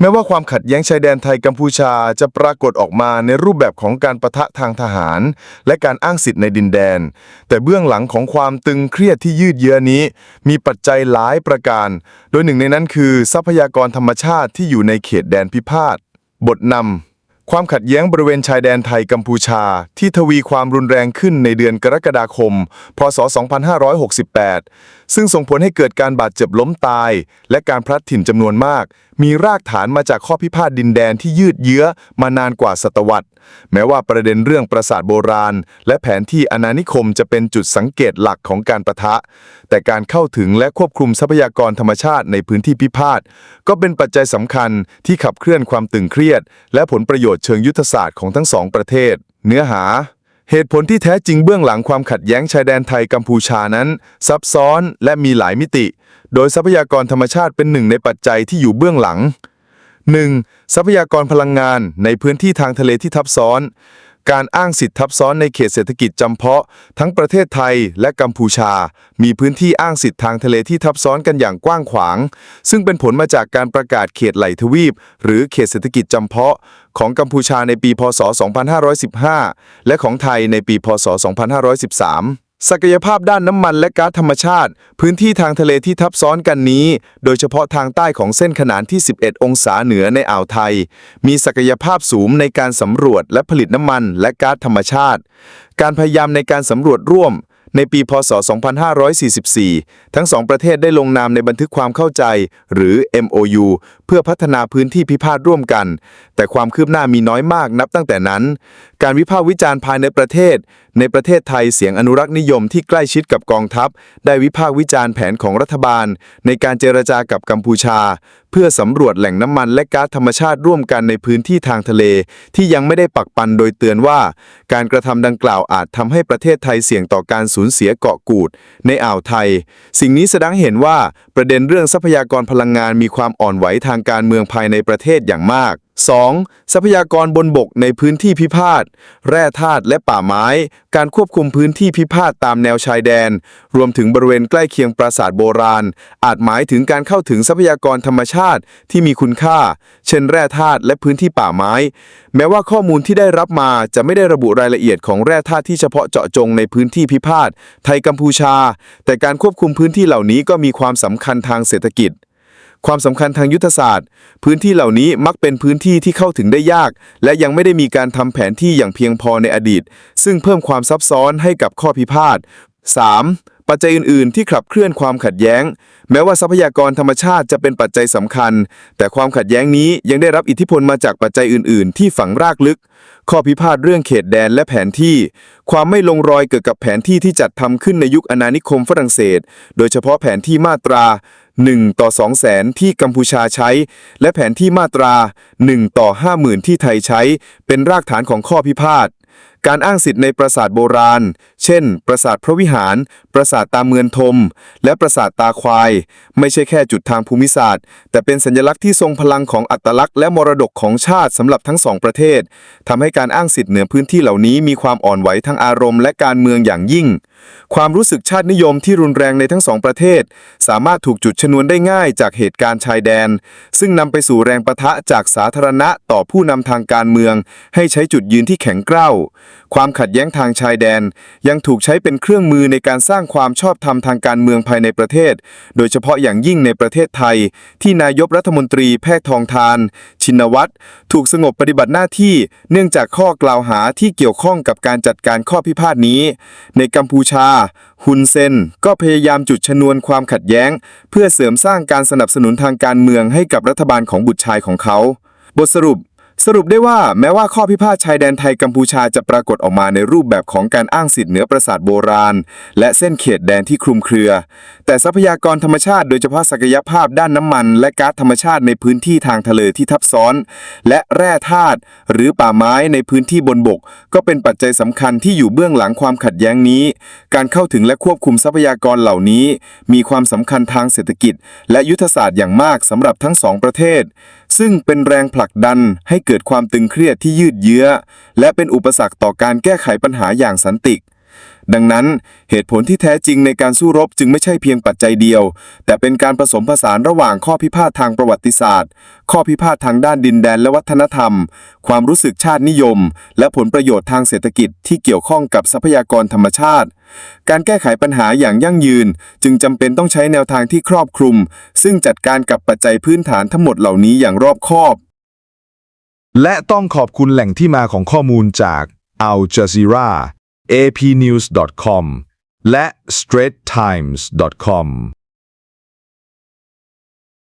แม้ว่าความขัดแย้งชายแดนไทยกัมพูชาจะปรากฏออกมาในรูปแบบของการประทะทางทหาร และการอ้างสิทธิ์ในดินแดน แต่เบื้องหลังของความตึงเครียดที่ยืดเยื้อนี้ มีปัจจัยหลายประการ โดยหนึ่งในนั้นคือ ทรัพยากรธรรมชาติที่อยู่ในเขตแดนพิพาทบทนำความขัดแย้งบริเวณชายแดนไทยกัมพูชา ที่ทวีความรุนแรงขึ้นในเดือนกรกฎาคม พศ 2568ซึ่งส่งผลให้เกิดการบาดเจ็บล้มตาย และการพลัดถิ่นจำนวนมาก มีรากฐานมาจากข้อพิพาทดินแดนที่ยืดเยื้อมานานกว่าศตวรรษ แม้ว่าประเด็นเรื่องปราสาทโบราณ และแผนที่อาณานิคมจะเป็นจุดสังเกตหลักของการประทะ แต่การเข้าถึงและควบคุมทรัพยากรธรรมชาติในพื้นที่พิพาทก็เป็นปัจจัยสำคัญที่ขับเคลื่อนความตึงเครียด และผลประโยชน์เชิงยุทธศาสตร์ของทั้งสองประเทศ เนื้อหา เหตุผลที่แท้จริงเบื้องหลังความขัดแย้งชายแดนไทยกัมพูชานั้น ซับซ้อนและมีหลายมิติ โดยทรัพยากรธรรมชาติเป็นหนึ่งในปัจจัยที่อยู่เบื้องหลัง 1. ทรัพยากรพลังงานในพื้นที่ทางทะเลที่ทับซ้อน การอ้างสิทธิทับซ้อนในเขตเศรษฐกิจจำเพาะ ทั้งประเทศไทยและกัมพูชา มีพื้นที่อ้างสิทธิทางทะเลที่ทับซ้อนกันอย่างกว้างขวาง ซึ่งเป็นผลมาจากการประกาศเขตไหลทวีป หรือเขตเศรษฐกิจจำเพาะ ของกัมพูชาในปี พศ 2515 และของไทยในปี พศ 2513 ศักยภาพด้านน้ำมันและก๊าซธรรมชาติ พื้นที่ทางทะเลที่ทับซ้อนกันนี้ โดยเฉพาะทางใต้ของเส้นขนานที่ 11 องศาเหนือในอ่าวไทย มีศักยภาพสูงในการสำรวจและผลิตน้ำมันและก๊าซธรรมชาติ การพยายามในการสำรวจร่วม ในปี พศ 2544 ทั้งสองประเทศได้ลงนามในบันทึกความเข้าใจ หรือ MOU เพื่อพัฒนาพื้นที่พิพาทร่วมกัน แต่ความคืบหน้ามีน้อยมากนับตั้งแต่นั้น การวิพากษ์วิจารณ์ภายในประเทศ ในประเทศไทยเสียงอนุรักษ์นิยมที่ใกล้ชิดกับกองทัพ ได้วิพากษ์วิจารณ์แผนของรัฐบาล ในการเจรจากับกัมพูชา เพื่อสำรวจแหล่งน้ำมันและก๊าซธรรมชาติร่วมกันในพื้นที่ทางทะเล ที่ยังไม่ได้ปักปันโดยเตือนว่า การกระทำดังกล่าวอาจทำให้ประเทศไทยเสี่ยงต่อการสูญเสียเกาะกูด ในอ่าวไทย สิ่งนี้แสดงเห็นว่าประเด็นเรื่องทรัพยากรพลังงานมีความอ่อนไหวทางการเมืองภายในประเทศอย่างมาก 2. ทรัพยากรบนบกในพื้นที่พิพาท แร่ธาตุและป่าไม้ การควบคุมพื้นที่พิพาทตามแนวชายแดน รวมถึงบริเวณใกล้เคียงปราสาทโบราณ อาจหมายถึงการเข้าถึงทรัพยากรธรรมชาติที่มีคุณค่า เช่นแร่ธาตุและพื้นที่ป่าไม้ แม้ว่าข้อมูลที่ได้รับมาจะไม่ได้ระบุรายละเอียดของแร่ธาตุที่เฉพาะเจาะจงในพื้นที่พิพาทไทยกัมพูชา แต่การควบคุมพื้นที่เหล่านี้ก็มีความสำคัญทางเศรษฐกิจ ความสำคัญทางยุทธศาสตร์ พื้นที่เหล่านี้มักเป็นพื้นที่ที่เข้าถึงได้ยาก และยังไม่ได้มีการทำแผนที่อย่างเพียงพอในอดีต ซึ่งเพิ่มความซับซ้อนให้กับข้อพิพาท 3. ปัจจัยอื่น ๆ ที่ขับเคลื่อนความขัดแย้ง แม้ว่าทรัพยากรธรรมชาติจะเป็นปัจจัยสำคัญ แต่ความขัดแย้งนี้ยังได้รับอิทธิพลมาจากปัจจัยอื่น ๆ ที่ฝังรากลึก ข้อพิพาทเรื่องเขตแดนและแผนที่ ความไม่ลงรอยเกี่ยวกับแผนที่ที่จัดทำขึ้นในยุคอาณานิคมฝรั่งเศส โดยเฉพาะแผนที่มาตรา 1 ต่อ2แสนที่กัมพูชาใช้ และแผนที่มาตรา 1 ต่อ 50,000 ที่ไทยใช้ เป็นรากฐานของข้อพิพาทการอ้างสิทธิ์ในปราสาทโบราณ เช่น ปราสาทพระวิหาร ปราสาทตาเมือนทม และปราสาทตาควาย ไม่ใช่แค่จุดทางภูมิศาสตร์ แต่เป็นสัญลักษณ์ที่ทรงพลังของอัตลักษณ์และมรดกของชาติสำหรับทั้งสองประเทศทำให้การอ้างสิทธิ์เหนือพื้นที่เหล่านี้มีความอ่อนไหวทางอารมณ์และการเมืองอย่างยิ่ง ความรู้สึกชาตินิยมที่รุนแรงในทั้งสองประเทศ สามารถถูกจุดชนวนได้ง่ายจากเหตุการณ์ชายแดน ซึ่งนำไปสู่แรงประทะจากสาธารณะต่อผู้นำทางการเมือง ให้ใช้จุดยืนที่แข็งกร้าวความขัดแย้งทางชายแดน ยังถูกใช้เป็นเครื่องมือในการสร้างความชอบธรรมทางการเมืองภายในประเทศ โดยเฉพาะอย่างยิ่งในประเทศไทย ที่นายกรัฐมนตรีแพทย์ทองทาน ชินวัตรถูกสงบปฏิบัติหน้าที่ เนื่องจากข้อกล่าวหาที่เกี่ยวข้องกับการจัดการข้อพิพาทนี้ ในกัมพูชาฮุนเซน ก็พยายามจุดชนวนความขัดแย้ง เพื่อเสริมสร้างการสนับสนุนทางการเมืองให้กับรัฐบาลของบุตรชายของเขา บทสรุป สรุปได้ว่าแม้ว่าข้อพิพาทชายแดนไทยกัมพูชาจะปรากฏออกมาในรูปแบบของการอ้างสิทธิ์เหนือปราสาทโบราณ และเส้นเขตแดนที่คลุมเครือ แต่ทรัพยากรธรรมชาติโดยเฉพาะศักยภาพด้านน้ำมัน และก๊าซธรรมชาติในพื้นที่ทางทะเลที่ทับซ้อน และแร่ธาตุหรือป่าไม้ในพื้นที่บนบก ก็เป็นปัจจัยสำคัญที่อยู่เบื้องหลังความขัดแย้งนี้ การเข้าถึงและควบคุมทรัพยากรเหล่านี้ มีความสำคัญทางเศรษฐกิจ และยุทธศาสตร์อย่างมากสำหรับทั้งสองประเทศ ซึ่งเป็นแรงผลักดันให้เกิดความตึงเครียดที่ยืดเยื้อ และเป็นอุปสรรคต่อการแก้ไขปัญหาอย่างสันติ ดังนั้นเหตุผลที่แท้จริงในการสู้รบจึงไม่ใช่เพียงปัจจัยเดียว แต่เป็นการผสมผสานระหว่างข้อพิพาททางประวัติศาสตร์ ข้อพิพาททางด้านดินแดนและวัฒนธรรม ความรู้สึกชาตินิยม และผลประโยชน์ทางเศรษฐกิจที่เกี่ยวข้องกับทรัพยากรธรรมชาติ การแก้ไขปัญหาอย่างยั่งยืน จึงจำเป็นต้องใช้แนวทางที่ครอบคลุม ซึ่งจัดการกับปัจจัยพื้นฐานทั้งหมดเหล่านี้อย่างรอบคอบ และต้องขอบคุณแหล่งที่มาของข้อมูลจาก Al Jazeera, APnews.com และ StraitTimes.com